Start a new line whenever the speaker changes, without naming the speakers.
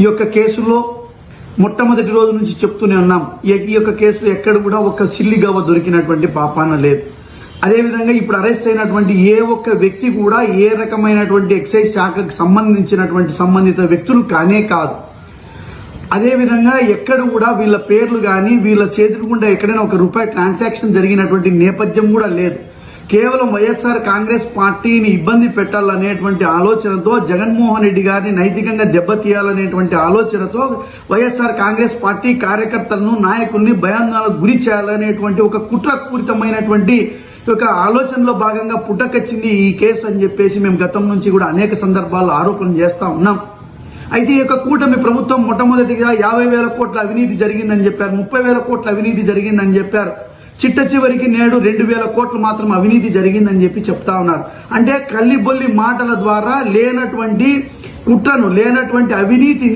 ఈ యొక్క కేసులో మొట్టమొదటి రోజు నుంచి చెప్తూనే ఉన్నాం. ఈ- యొక్క కేసులో ఎక్కడ కూడా ఒక చిల్లి గవ్వ దొరికినటువంటి పాపాన లేదు. అదేవిధంగా ఇప్పుడు అరెస్ట్ అయినటువంటి ఏ ఒక్క వ్యక్తి కూడా ఏ రకమైనటువంటి ఎక్సైజ్ శాఖకు సంబంధించినటువంటి సంబంధిత వ్యక్తులు కానే కాదు. అదేవిధంగా ఎక్కడ కూడా వీళ్ళ పేర్లు కానీ వీళ్ళ చేతులు గుండా ఎక్కడైనా ఒక రూపాయి ట్రాన్సాక్షన్ జరిగినటువంటి నేపథ్యం కూడా లేదు. కేవలం వైఎస్ఆర్ కాంగ్రెస్ పార్టీని ఇబ్బంది పెట్టాలనేటువంటి ఆలోచనతో జగన్మోహన్ రెడ్డి గారిని నైతికంగా దెబ్బతీయాలనేటువంటి ఆలోచనతో వైఎస్ఆర్ కాంగ్రెస్ పార్టీ కార్యకర్తలను నాయకుల్ని భయాందోళనకు గురి చేయాలనేటువంటి ఒక కుట్రపూరితమైనటువంటి ఒక ఆలోచనలో భాగంగా పుట్టకొచ్చింది ఈ కేసు అని చెప్పేసి మేము గతం నుంచి కూడా అనేక సందర్భాల్లో ఆరోపణలు చేస్తా ఉన్నాం. అయితే ఈ యొక్క కూటమి ప్రభుత్వం మొట్టమొదటిగా యాభై వేల కోట్ల అవినీతి జరిగిందని చెప్పారు ముప్పై వేల కోట్ల అవినీతి జరిగిందని చెప్పారు. చిట్ట చివరికి నేడు రెండు వేల కోట్లు మాత్రం అవినీతి జరిగిందని చెప్పి చెప్తా ఉన్నారు. అంటే కల్లిబొల్లి మాటల ద్వారా లేనటువంటి కుట్రను లేనటువంటి అవినీతి